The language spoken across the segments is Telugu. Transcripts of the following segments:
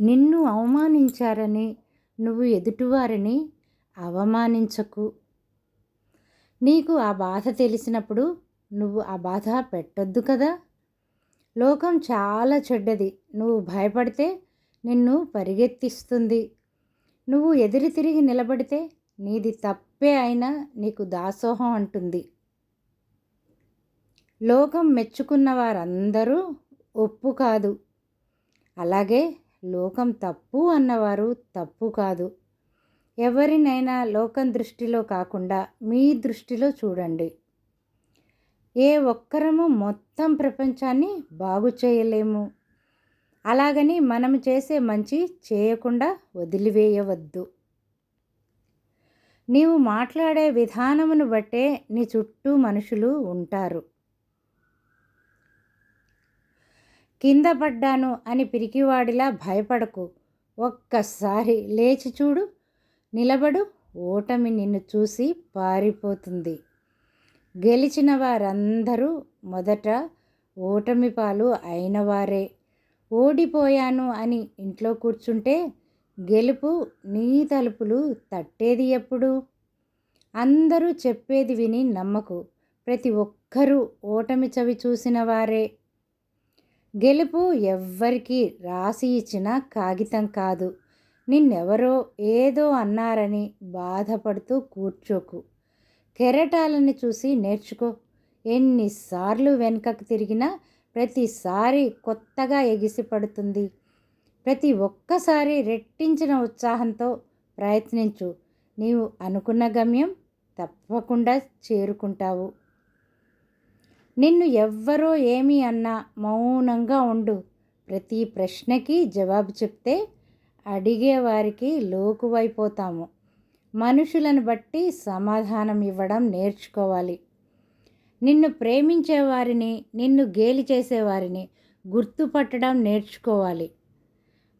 నిన్ను అవమానించారని నువ్వు ఎదుటివారిని అవమానించకు. నీకు ఆ బాధ తెలిసినప్పుడు నువ్వు ఆ బాధ పెట్టొద్దు కదా? లోకం చాలా చెడ్డది. నువ్వు భయపడితే నిన్ను పరిగెత్తిస్తుంది. నువ్వు ఎదురు తిరిగి నిలబడితే నీది తప్పే అయినా నీకు దాసోహం అంటుంది. లోకం మెచ్చుకున్న వారందరూ ఒప్పు కాదు. అలాగే లోకం తప్పు అన్నవారు తప్పు కాదు. ఎవరినైనా లోకం దృష్టిలో కాకుండా మీ దృష్టిలో చూడండి. ఏ ఒక్కరము మొత్తం ప్రపంచాన్ని బాగు చేయలేము. అలాగని మనం చేసే మంచి చేయకుండా వదిలివేయవద్దు. నీవు మాట్లాడే విధానమును బట్టే నీ చుట్టూ మనుషులు ఉంటారు. కింద పడ్డాను అని పిరికివాడిలా భయపడకు. ఒక్కసారి లేచి చూడు. నిలబడు. ఓటమి నిన్ను చూసి పారిపోతుంది. గెలిచిన వారందరూ మొదట ఓటమి పాలు అయినవారే. ఓడిపోయాను అని ఇంట్లో కూర్చుంటే గెలుపు నీ తలుపులు తట్టేది ఎప్పుడు? అందరూ చెప్పేది విని నమ్మకు. ప్రతి ఒక్కరూ ఓటమి చవి చూసిన వారే. గెలుపు ఎవ్వరికి రాసి ఇచ్చిన కాగితం కాదు. నిన్నెవరో ఏదో అన్నారని బాధపడుతూ కూర్చోకు. కెరటాలని చూసి నేర్చుకో. ఎన్నిసార్లు వెనుకకు తిరిగినా ప్రతిసారి కొత్తగా ఎగిసిపడుతుంది. ప్రతి ఒక్కసారి రెట్టించిన ఉత్సాహంతో ప్రయత్నించు. నీవు అనుకున్న గమ్యం తప్పకుండా చేరుకుంటావు. నిన్ను ఎవ్వరో ఏమి అన్నా మౌనంగా ఉండు. ప్రతి ప్రశ్నకి జవాబు చెప్తే అడిగేవారికి లోకువైపోతాము. మనుషులను బట్టి సమాధానం ఇవ్వడం నేర్చుకోవాలి. నిన్ను ప్రేమించే వారిని నిన్ను గేలి చేసేవారిని గుర్తుపట్టడం నేర్చుకోవాలి.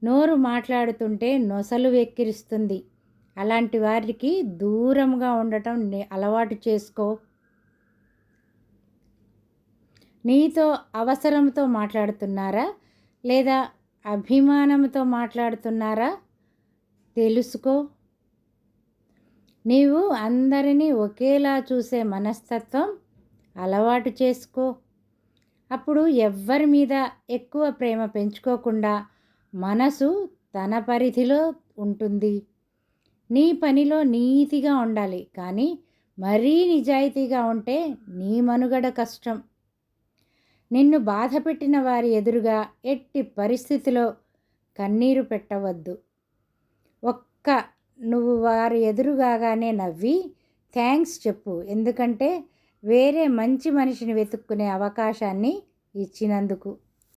నోరు మాట్లాడుతుంటే నొసలు వెక్కిరిస్తుంది. అలాంటి వారికి దూరంగా ఉండటం అలవాటు చేసుకో. నీతో అవసరంతో మాట్లాడుతున్నారా? లేదా అభిమానంతో మాట్లాడుతున్నారా? తెలుసుకో. నీవు అందరినీ ఒకేలా చూసే మనస్తత్వం అలవాటు చేసుకో. అప్పుడు ఎవ్వరి మీద ఎక్కువ ప్రేమ పెంచుకోకుండా మనసు తన పరిధిలో ఉంటుంది. నీ పనిలో నీతిగా ఉండాలి కానీ మరీ నిజాయితీగా ఉంటే నీ మనుగడ కష్టం. నిన్ను బాధ పెట్టిన వారి ఎదురుగా ఎట్టి పరిస్థితిలో కన్నీరు పెట్టవద్దు. ఒక్క నువ్వు వారి ఎదురుగానే నవ్వి థ్యాంక్స్ చెప్పు. ఎందుకంటే వేరే మంచి మనిషిని వెతుక్కునే అవకాశాన్ని ఇచ్చినందుకు.